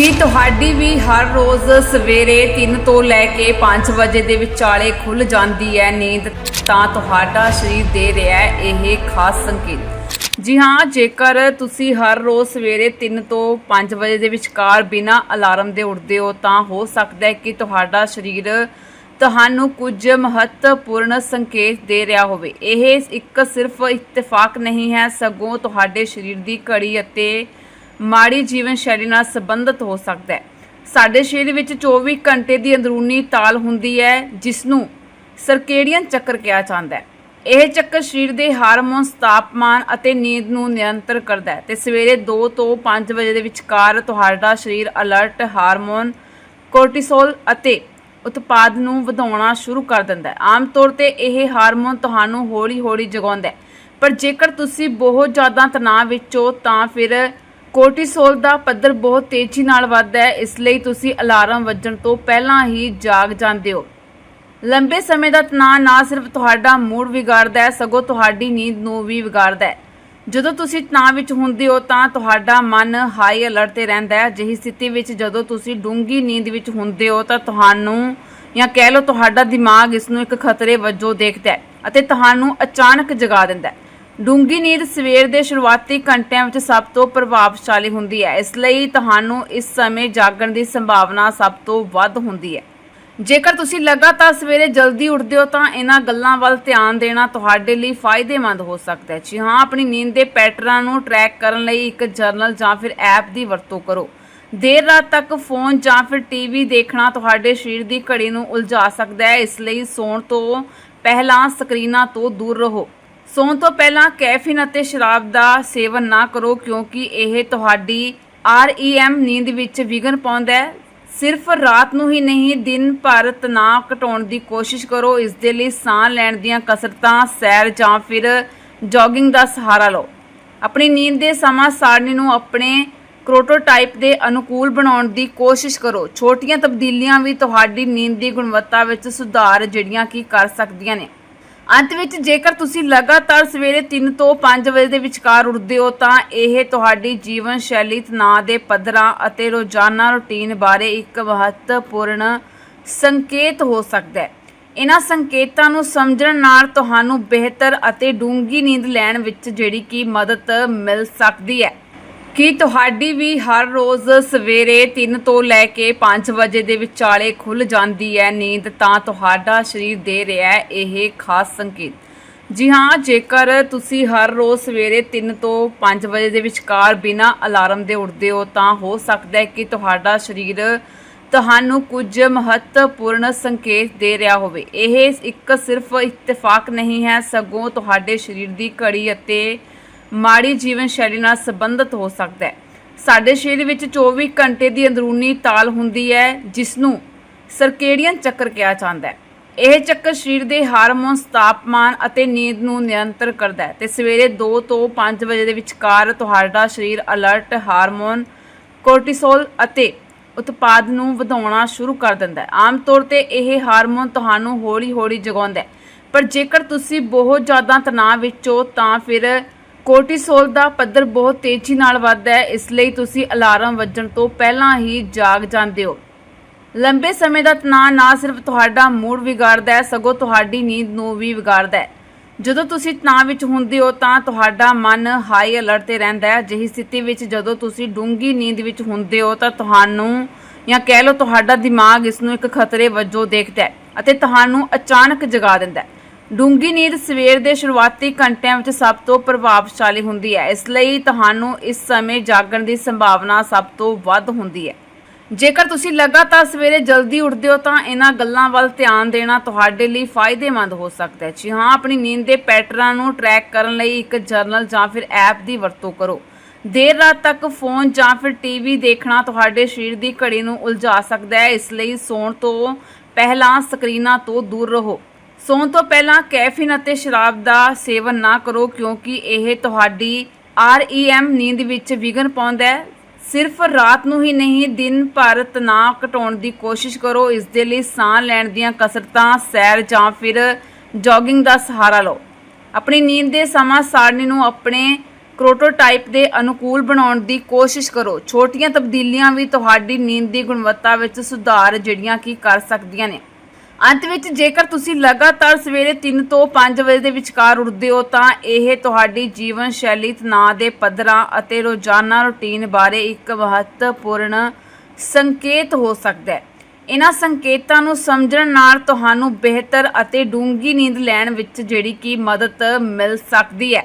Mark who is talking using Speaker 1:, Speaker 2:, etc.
Speaker 1: ਕੀ ਤੁਹਾਡੀ ਵੀ ਹਰ ਰੋਜ਼ ਸਵੇਰੇ 3 ਤੋਂ ਲੈ ਕੇ 5 ਵਜੇ ਦੇ ਵਿਚਾਲੇ ਖੁੱਲ ਜਾਂਦੀ ਹੈ ਨੀਂਦ, ਤਾਂ ਤੁਹਾਡਾ ਸਰੀਰ ਦੇ ਰਿਹਾ ਇਹ ਖਾਸ ਸੰਕੇਤ। ਜੀ ਹਾਂ, ਜੇਕਰ ਤੁਸੀਂ ਹਰ ਰੋਜ਼ ਸਵੇਰੇ 3 ਤੋਂ 5 ਵਜੇ ਦੇ ਵਿਚਕਾਰ ਬਿਨਾਂ ਅਲਾਰਮ ਦੇ ਉੱਠਦੇ ਹੋ, ਤਾਂ ਹੋ ਸਕਦਾ ਹੈ ਕਿ ਤੁਹਾਡਾ ਸਰੀਰ ਤੁਹਾਨੂੰ ਕੁਝ ਮਹੱਤਵਪੂਰਨ ਸੰਕੇਤ ਦੇ ਰਿਹਾ ਹੋਵੇ। ਇਹ ਇੱਕ ਸਿਰਫ ਇਤਫਾਕ ਨਹੀਂ ਹੈ, ਸਗੋਂ ਤੁਹਾਡੇ ਸਰੀਰ ਦੀ ਘੜੀ ਅਤੇ ਮਾੜੀ ਜੀਵਨ ਸ਼ੈਲੀ ਨਾਲ ਸੰਬੰਧਿਤ ਹੋ ਸਕਦਾ ਹੈ। ਸਾਡੇ ਸਰੀਰ ਵਿੱਚ 24 ਘੰਟੇ ਦੀ ਅੰਦਰੂਨੀ ਤਾਲ ਹੁੰਦੀ ਹੈ ਜਿਸ ਨੂੰ ਸਰਕੇਡੀਅਨ ਚੱਕਰ ਕਿਹਾ ਜਾਂਦਾ ਹੈ। ਇਹ ਚੱਕਰ ਸਰੀਰ ਦੇ ਹਾਰਮੋਨਸ, ਤਾਪਮਾਨ ਅਤੇ ਨੀਂਦ ਨੂੰ ਨਿਯੰਤਰ ਕਰਦਾ ਹੈ ਤੇ ਸਵੇਰੇ 2 ਤੋਂ 5 ਵਜੇ ਦੇ ਵਿਚਕਾਰ ਤੁਹਾਡਾ ਸਰੀਰ ਅਲਰਟ ਹਾਰਮੋਨ ਕੋਰਟੀਸੋਲ ਅਤੇ ਉਤਪਾਦ ਨੂੰ ਵਧਾਉਣਾ ਸ਼ੁਰੂ ਕਰ ਦਿੰਦਾ ਹੈ। ਆਮ ਤੌਰ ਤੇ ਇਹ ਹਾਰਮੋਨ ਤੁਹਾਨੂੰ ਹੌਲੀ-ਹੌਲੀ ਜਗਾਉਂਦਾ ਹੈ। ਪਰ ਜੇਕਰ ਤੁਸੀਂ ਬਹੁਤ ਜ਼ਿਆਦਾ ਤਣਾਅ ਵਿੱਚੋਂ ਤਾਂ ਫਿਰ ਕੋਰਟੀਸੋਲ ਦਾ ਪੱਧਰ ਬਹੁਤ ਤੇਜ਼ੀ ਨਾਲ ਵੱਧਦਾ ਹੈ, ਇਸ ਲਈ ਤੁਸੀਂ ਅਲਾਰਮ ਵੱਜਣ ਤੋਂ ਪਹਿਲਾਂ ਹੀ ਜਾਗ ਜਾਂਦੇ ਹੋ। ਲੰਬੇ ਸਮੇਂ ਦਾ ਤਣਾਅ ਨਾ ਸਿਰਫ ਤੁਹਾਡਾ ਮੂਡ ਵਿਗਾੜਦਾ ਹੈ, ਸਗੋਂ ਤੁਹਾਡੀ ਨੀਂਦ ਨੂੰ ਵੀ ਵਿਗਾੜਦਾ ਹੈ। ਜਦੋਂ ਤੁਸੀਂ ਤਣਾਅ ਵਿੱਚ ਹੁੰਦੇ ਹੋ ਤਾਂ ਤੁਹਾਡਾ ਮਨ ਹਾਈ ਅਲਰਟ ਤੇ ਰਹਿੰਦਾ ਹੈ। ਅਜਿਹੀ ਸਥਿਤੀ ਵਿੱਚ ਜਦੋਂ ਤੁਸੀਂ ਡੂੰਗੀ ਨੀਂਦ ਵਿੱਚ ਹੁੰਦੇ ਹੋ ਤਾਂ ਤੁਹਾਨੂੰ ਜਾਂ ਕਹਿ ਲਓ ਤੁਹਾਡਾ ਦਿਮਾਗ ਇਸ ਨੂੰ ਇੱਕ ਖਤਰੇ ਵਜੋਂ ਦੇਖਦਾ ਹੈ ਅਤੇ ਤੁਹਾਨੂੰ ਅਚਾਨਕ ਜਗਾ ਦਿੰਦਾ ਹੈ। ਡੂੰਗੀ ਨੀਂਦ ਸਵੇਰ ਦੇ ਸ਼ੁਰੂਆਤੀ ਘੰਟਿਆਂ ਵਿੱਚ ਸਭ ਤੋਂ ਪ੍ਰਭਾਵਸ਼ਾਲੀ ਹੁੰਦੀ ਹੈ। ਇਸ ਲਈ ਤੁਹਾਨੂੰ ਇਸ ਸਮੇਂ ਜਾਗਣ ਦੀ ਸੰਭਾਵਨਾ ਸਭ ਤੋਂ ਵੱਧ ਹੁੰਦੀ ਹੈ। ਜੇਕਰ ਤੁਸੀਂ ਲਗਾਤਾਰ ਸਵੇਰੇ ਜਲਦੀ ਉੱਠਦੇ ਹੋ, ਤਾਂ ਇਹਨਾਂ ਗੱਲਾਂ ਵੱਲ ਧਿਆਨ ਦੇਣਾ ਤੁਹਾਡੇ ਲਈ ਫਾਇਦੇਮੰਦ ਹੋ ਸਕਦਾ ਹੈ। ਜੀ ਹਾਂ, ਆਪਣੀ ਨੀਂਦ ਦੇ ਪੈਟਰਨਾਂ ਨੂੰ ਟਰੈਕ ਕਰਨ ਲਈ ਇੱਕ ਜਰਨਲ ਜਾਂ ਫਿਰ ਐਪ ਦੀ ਵਰਤੋਂ ਕਰੋ। ਦੇਰ ਰਾਤ ਤੱਕ ਫੋਨ ਜਾਂ ਫਿਰ ਟੀਵੀ ਦੇਖਣਾ ਤੁਹਾਡੇ ਸਰੀਰ ਦੀ ਘੜੀ ਨੂੰ ਉਲਝਾ ਸਕਦਾ ਹੈ। ਇਸ ਲਈ ਸੌਣ ਤੋਂ ਪਹਿਲਾਂ ਸਕਰੀਨਾਂ ਤੋਂ ਦੂਰ ਰਹੋ। ਸੌਣ ਤੋਂ ਪਹਿਲਾਂ ਕੈਫੀਨ ਅਤੇ ਸ਼ਰਾਬ ਦਾ ਸੇਵਨ ਨਾ ਕਰੋ ਕਿਉਂਕਿ ਇਹ ਤੁਹਾਡੀ REM ਨੀਂਦ ਵਿੱਚ ਵਿਘਨ ਪਾਉਂਦਾ ਹੈ। ਸਿਰਫ ਰਾਤ ਨੂੰ ਹੀ ਨਹੀਂ, ਦਿਨ ਭਰ ਤਣਾਅ ਘਟਾਉਣ ਦੀ ਕੋਸ਼ਿਸ਼ ਕਰੋ। ਇਸ ਦੇ ਲਈ ਸਾਹ ਲੈਣ ਦੀਆਂ ਕਸਰਤਾਂ, ਸੈਰ ਜਾਂ ਫਿਰ ਜੋਗਿੰਗ ਦਾ ਸਹਾਰਾ ਲਓ। ਆਪਣੀ ਨੀਂਦ ਦੇ ਸਮਾਂ ਸਾਰਣੀ ਨੂੰ ਆਪਣੇ ਪ੍ਰੋਟੋਟਾਈਪ ਦੇ ਅਨੁਕੂਲ ਬਣਾਉਣ ਦੀ ਕੋਸ਼ਿਸ਼ ਕਰੋ। ਛੋਟੀਆਂ ਤਬਦੀਲੀਆਂ ਵੀ ਤੁਹਾਡੀ ਨੀਂਦ ਦੀ ਗੁਣਵੱਤਾ ਵਿੱਚ ਸੁਧਾਰ ਜਿਹੜੀਆਂ ਕੀ ਕਰ ਸਕਦੀਆਂ ਨੇ। ਅੰਤ ਵਿੱਚ ਜੇਕਰ ਤੁਸੀਂ ਲਗਾਤਾਰ ਸਵੇਰੇ 3 ਤੋਂ 5 ਵਜੇ ਦੇ ਵਿਚਕਾਰ ਉੱਠਦੇ ਹੋ, ਤਾਂ ਇਹ ਤੁਹਾਡੀ ਜੀਵਨ ਸ਼ੈਲੀ ਤਣਾਅ ਦੇ ਪੱਧਰਾਂ ਅਤੇ ਰੋਜ਼ਾਨਾ ਰੁਟੀਨ ਬਾਰੇ ਇੱਕ ਮਹੱਤਵਪੂਰਨ ਸੰਕੇਤ ਹੋ ਸਕਦਾ ਹੈ। ਇਹਨਾਂ ਸੰਕੇਤਾਂ ਨੂੰ ਸਮਝਣ ਨਾਲ ਤੁਹਾਨੂੰ ਬਿਹਤਰ ਅਤੇ ਡੂੰਘੀ ਨੀਂਦ ਲੈਣ ਵਿੱਚ ਜਿਹੜੀ ਕਿ ਮਦਦ ਮਿਲ ਸਕਦੀ ਹੈ। ਕੀ ਤੁਹਾਡੀ ਵੀ ਹਰ ਰੋਜ਼ ਸਵੇਰੇ 3 ਤੋਂ ਲੈ ਕੇ 5 ਵਜੇ ਦੇ ਵਿਚਾਲੇ ਖੁੱਲ ਜਾਂਦੀ ਹੈ ਨੀਂਦ, ਤਾਂ ਤੁਹਾਡਾ ਸਰੀਰ ਦੇ ਰਿਹਾ ਹੈ ਇਹ ਖਾਸ ਸੰਕੇਤ। ਜੀ ਹਾਂ, ਜੇਕਰ ਤੁਸੀਂ ਹਰ ਰੋਜ਼ ਸਵੇਰੇ 3 ਤੋਂ 5 ਵਜੇ ਦੇ ਵਿਚਕਾਰ ਬਿਨਾਂ ਅਲਾਰਮ ਦੇ ਉੱਠਦੇ ਹੋ, ਤਾਂ ਹੋ ਸਕਦਾ ਹੈ ਕਿ ਤੁਹਾਡਾ ਸਰੀਰ ਤੁਹਾਨੂੰ ਕੁਝ ਮਹੱਤਵਪੂਰਨ ਸੰਕੇਤ ਦੇ ਰਿਹਾ ਹੋਵੇ। ਇਹ ਇੱਕ ਸਿਰਫ ਇਤਫਾਕ ਨਹੀਂ ਹੈ, ਸਗੋਂ ਤੁਹਾਡੇ ਸਰੀਰ ਦੀ ਘੜੀ ਅਤੇ ਮਾੜੀ ਜੀਵਨ ਸ਼ੈਲੀ ਨਾਲ ਸੰਬੰਧਿਤ ਹੋ ਸਕਦਾ ਹੈ। ਸਾਡੇ ਸਰੀਰ ਵਿੱਚ 24 ਘੰਟੇ ਦੀ ਅੰਦਰੂਨੀ ਤਾਲ ਹੁੰਦੀ ਹੈ ਜਿਸ ਨੂੰ ਸਰਕੇਡੀਅਨ ਚੱਕਰ ਕਿਹਾ ਜਾਂਦਾ ਹੈ। ਇਹ ਚੱਕਰ ਸਰੀਰ ਦੇ ਹਾਰਮੋਨਸ, ਤਾਪਮਾਨ ਅਤੇ ਨੀਂਦ ਨੂੰ ਨਿਯੰਤਰ ਕਰਦਾ ਹੈ ਤੇ ਸਵੇਰੇ 2 ਤੋਂ 5 ਵਜੇ ਦੇ ਵਿਚਕਾਰ ਤੁਹਾਡਾ ਸਰੀਰ ਅਲਰਟ ਹਾਰਮੋਨ ਕੋਰਟੀਸੋਲ ਅਤੇ ਉਤਪਾਦ ਨੂੰ ਵਧਾਉਣਾ ਸ਼ੁਰੂ ਕਰ ਦਿੰਦਾ ਹੈ। ਆਮ ਤੌਰ ਤੇ ਇਹ ਹਾਰਮੋਨ ਤੁਹਾਨੂੰ ਹੌਲੀ-ਹੌਲੀ ਜਗਾਉਂਦਾ ਹੈ। ਪਰ ਜੇਕਰ ਤੁਸੀਂ ਬਹੁਤ ਜ਼ਿਆਦਾ ਤਣਾਅ ਵਿੱਚੋਂ ਤਾਂ ਫਿਰ ਕੋਰਟੀਸੋਲ ਦਾ ਪੱਧਰ ਬਹੁਤ ਤੇਜ਼ੀ ਨਾਲ ਵੱਧਦਾ ਹੈ, ਇਸ ਲਈ ਤੁਸੀਂ ਅਲਾਰਮ ਵੱਜਣ ਤੋਂ ਪਹਿਲਾਂ ਹੀ ਜਾਗ ਜਾਂਦੇ ਹੋ। ਲੰਬੇ ਸਮੇਂ ਦਾ ਤਣਾਅ ਨਾ ਸਿਰਫ ਤੁਹਾਡਾ ਮੂਡ ਵਿਗਾੜਦਾ ਹੈ, ਸਗੋਂ ਤੁਹਾਡੀ ਨੀਂਦ ਨੂੰ ਵੀ ਵਿਗਾੜਦਾ ਹੈ। ਜਦੋਂ ਤੁਸੀਂ ਤਣਾਅ ਵਿੱਚ ਹੁੰਦੇ ਹੋ ਤਾਂ ਤੁਹਾਡਾ ਮਨ ਹਾਈ ਅਲਰਟ ਤੇ ਰਹਿੰਦਾ ਹੈ। ਅਜਿਹੀ ਸਥਿਤੀ ਵਿੱਚ ਜਦੋਂ ਤੁਸੀਂ ਡੂੰਗੀ ਨੀਂਦ ਵਿੱਚ ਹੁੰਦੇ ਹੋ ਤਾਂ ਤੁਹਾਨੂੰ ਜਾਂ ਕਹਿ ਲਓ ਤੁਹਾਡਾ ਦਿਮਾਗ ਇਸ ਨੂੰ ਇੱਕ ਖਤਰੇ ਵਜੋਂ ਦੇਖਦਾ ਹੈ ਅਤੇ ਤੁਹਾਨੂੰ ਅਚਾਨਕ ਜਗਾ ਦਿੰਦਾ ਹੈ। ਡੂੰਗੀ ਨੀਂਦ ਸਵੇਰ ਦੇ ਸ਼ੁਰੂਆਤੀ ਘੰਟਿਆਂ ਵਿੱਚ ਸਭ ਤੋਂ ਪ੍ਰਭਾਵਸ਼ਾਲੀ ਹੁੰਦੀ ਹੈ। ਇਸ ਲਈ ਤੁਹਾਨੂੰ ਇਸ ਸਮੇਂ ਜਾਗਣ ਦੀ ਸੰਭਾਵਨਾ ਸਭ ਤੋਂ ਵੱਧ ਹੁੰਦੀ ਹੈ। ਜੇਕਰ ਤੁਸੀਂ ਲਗਾਤਾਰ ਸਵੇਰੇ ਜਲਦੀ ਉੱਠਦੇ ਹੋ, ਤਾਂ ਇਹਨਾਂ ਗੱਲਾਂ ਵੱਲ ਧਿਆਨ ਦੇਣਾ ਤੁਹਾਡੇ ਲਈ ਫਾਇਦੇਮੰਦ ਹੋ ਸਕਦਾ ਹੈ। ਜੀ ਹਾਂ, ਆਪਣੀ ਨੀਂਦ ਦੇ ਪੈਟਰਨਾਂ ਨੂੰ ਟਰੈਕ ਕਰਨ ਲਈ ਇੱਕ ਜਰਨਲ ਜਾਂ ਫਿਰ ਐਪ ਦੀ ਵਰਤੋਂ ਕਰੋ। ਦੇਰ ਰਾਤ ਤੱਕ ਫੋਨ ਜਾਂ ਫਿਰ ਟੀਵੀ ਦੇਖਣਾ ਤੁਹਾਡੇ ਸਰੀਰ ਦੀ ਘੜੀ ਨੂੰ ਉਲਝਾ ਸਕਦਾ ਹੈ। ਇਸ ਲਈ ਸੌਣ ਤੋਂ ਪਹਿਲਾਂ ਸਕਰੀਨਾਂ ਤੋਂ ਦੂਰ ਰਹੋ। ਸੌਣ ਤੋਂ ਪਹਿਲਾਂ ਕੈਫੀਨ ਅਤੇ ਸ਼ਰਾਬ ਦਾ ਸੇਵਨ ਨਾ ਕਰੋ, ਕਿਉਂਕਿ ਇਹ ਤੁਹਾਡੀ REM ਨੀਂਦ ਵਿੱਚ ਵਿਘਨ ਪਾਉਂਦਾ ਹੈ। ਸਿਰਫ ਰਾਤ ਨੂੰ ਹੀ ਨਹੀਂ, ਦਿਨ ਭਰ ਤਣਾਅ ਘਟਾਉਣ ਦੀ ਕੋਸ਼ਿਸ਼ ਕਰੋ। ਇਸ ਦੇ ਲਈ ਸਾਹ ਲੈਣ ਦੀਆਂ ਕਸਰਤਾਂ, ਸੈਰ ਜਾਂ ਫਿਰ ਜੋਗਿੰਗ ਦਾ ਸਹਾਰਾ ਲਓ। ਆਪਣੀ ਨੀਂਦ ਦੇ ਸਮਾਂ ਸਾਰਣੀ ਨੂੰ ਆਪਣੇ ਪ੍ਰੋਟੋਟਾਈਪ ਦੇ ਅਨੁਕੂਲ ਬਣਾਉਣ ਦੀ ਕੋਸ਼ਿਸ਼ ਕਰੋ। ਛੋਟੀਆਂ ਤਬਦੀਲੀਆਂ ਵੀ ਤੁਹਾਡੀ ਨੀਂਦ ਦੀ ਗੁਣਵੱਤਾ ਵਿੱਚ ਸੁਧਾਰ ਜਿਹੜੀਆਂ ਕੀ ਕਰ ਸਕਦੀਆਂ ਨੇ। ਅੰਤ ਵਿੱਚ ਜੇਕਰ ਤੁਸੀਂ ਲਗਾਤਾਰ ਸਵੇਰੇ 3 ਤੋਂ 5 ਵਜੇ ਦੇ ਵਿਚਕਾਰ ਉੱਠਦੇ ਹੋ, ਤਾਂ ਇਹ ਤੁਹਾਡੀ ਜੀਵਨ ਸ਼ੈਲੀ ਤਣਾਅ ਦੇ ਪੱਧਰਾਂ ਅਤੇ ਰੋਜ਼ਾਨਾ ਰੁਟੀਨ ਬਾਰੇ ਇੱਕ ਮਹੱਤਵਪੂਰਨ ਸੰਕੇਤ ਹੋ ਸਕਦਾ ਹੈ। ਇਹਨਾਂ ਸੰਕੇਤਾਂ ਨੂੰ ਸਮਝਣ ਨਾਲ ਤੁਹਾਨੂੰ ਬਿਹਤਰ ਅਤੇ ਡੂੰਘੀ ਨੀਂਦ ਲੈਣ ਵਿੱਚ ਜਿਹੜੀ ਕਿ ਮਦਦ ਮਿਲ ਸਕਦੀ ਹੈ।